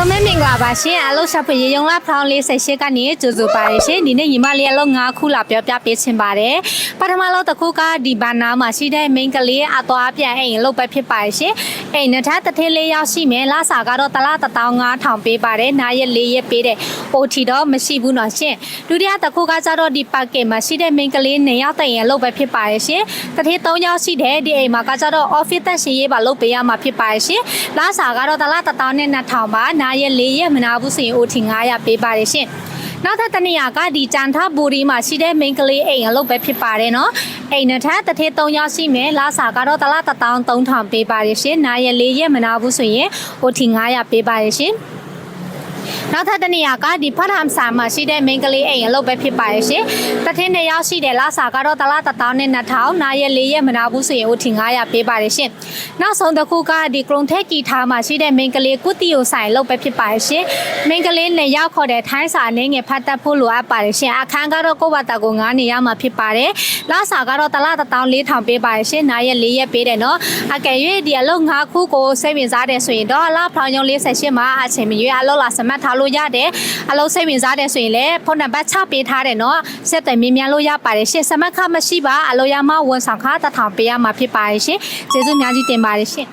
လုံးပဲမင်္ဂလာပါရှင်အလုံးရှာဖွေရေယုံလာဖောင်းလေးဆက်ရှိကနေကြိုဆိုပါရရှင်ဒီနေ့ညီမလေးအလုံး၅ခုလာပြောပြပေးချင်ပါတယ်ပထမလုံးတစ်ခုကဒီဘာနာမှာရှိတဲ့ main ကလေးအသွားပြန်အိမ်လုတ်ပဲဖြစ်ပါရရှင်အိမ်နှစ်ထပ်တစ်ထည်လေးရောက်ရှိမယ်လစာကတော့တစ်လတစ်တောင်း9000ပေးပါတယ်နားရက်၄ရက်ပေးတယ် OT တော့မရှိဘူးနော်ရှင်ဒုတိယတစ်ခုကကျတော့ဒီပါကင်မှာရှိတဲ့ main ကလေးနေရောက်တဲ့ရင်လုတ်ပဲဖြစ်ပါရရှင်တစ်ထည်၃ယောက်ရှိတယ်ဒီအိမ်မှာကကျတော့ office တက်ရှင်ရေးပါလုတ်ပေးရမှာဖြစ်ပါရရှင်လစာကတော့တစ်လတစ်တောင်းနဲ့2000ပါနားရက်၄ရက်မနာဘူးဆိုရင် OT 900ပေးပါတယ်ရှင်နောက်ထပ်တစ်နေရာကဒီကြံထဘူရီမှာရှိတဲ့ main ကလေးအိမ်အလုပ်ပဲဖြစ်ပါတယ်နော်အိမ်နှစ်ထပ်တစ်ထည်၃ယောက်ရှိမယ်လစာကတော့တစ်လတစ်တောင်း3000ပေးပါတယ်ရှင်နားရက်၄ရက်မနာဘူးဆိုရင် OT 900ပေးပါတယ်ရှင် နောက်ထပ်တစ်နေရာကဒီဖတ်ဟမ်ဆာမှာရှိတဲ့ main ကလေးအိမ်အလုပ်ပဲဖြစ်ပါရဲ့ရှင်။တစ်ထင်းနှစ်ယောက်ရှိတယ်လားစာကတော့တစ်လားတစ်တောင်းနဲ့2000နာရက်၄ရက်မနာဘူးဆိုရင် OT 900ပေးပါတယ်ရှင်။နောက်ဆုံးတစ်ခုကဒီ Chrome Tech ကီထားမှာရှိတဲ့ main ကလေးကုတီကိုဆိုင်အလုပ်ပဲဖြစ်ပါရဲ့ရှင်။ main ကလေးနဲ့ရောက်ခေါ်တဲ့ထိုင်းစာအနေငယ်ဖတ်တတ်ဖို့လိုအပ်ပါတယ်ရှင်။အခန်းကတော့ကိုယ့်ဘာတာကို9နေရမှာဖြစ်ပါတယ်။လစာကတော့တစ်လားတစ်တောင်း4000ပေးပါရဲ့ရှင်။နာရက်၄ရက်ပေးတယ်နော်။အကယ်၍ဒီအလုပ်9ခုကိုစိတ်ဝင်စားတယ်ဆိုရင်တော့အလားဖောင်ရုံ48မှာအချိန်မရွေးအလုပ်လာစမတ်ထားလို့ရတယ်အလုပ်စိတ်ဝင်စားတယ်ဆိုရင်လည်းဖုန်းနံပါတ်ချပေးထားတယ်နော်ဆက်သွယ်မြင်မြန်လို့ရပါတယ်ရှင်စမတ်ခမရှိပါအလုပ်ရမဝန်ဆောင်ခတစ်ထောင်ပေးရမှာဖြစ်ပါတယ်ရှင်ကျေးဇူးအများကြီးတင်ပါတယ်ရှင်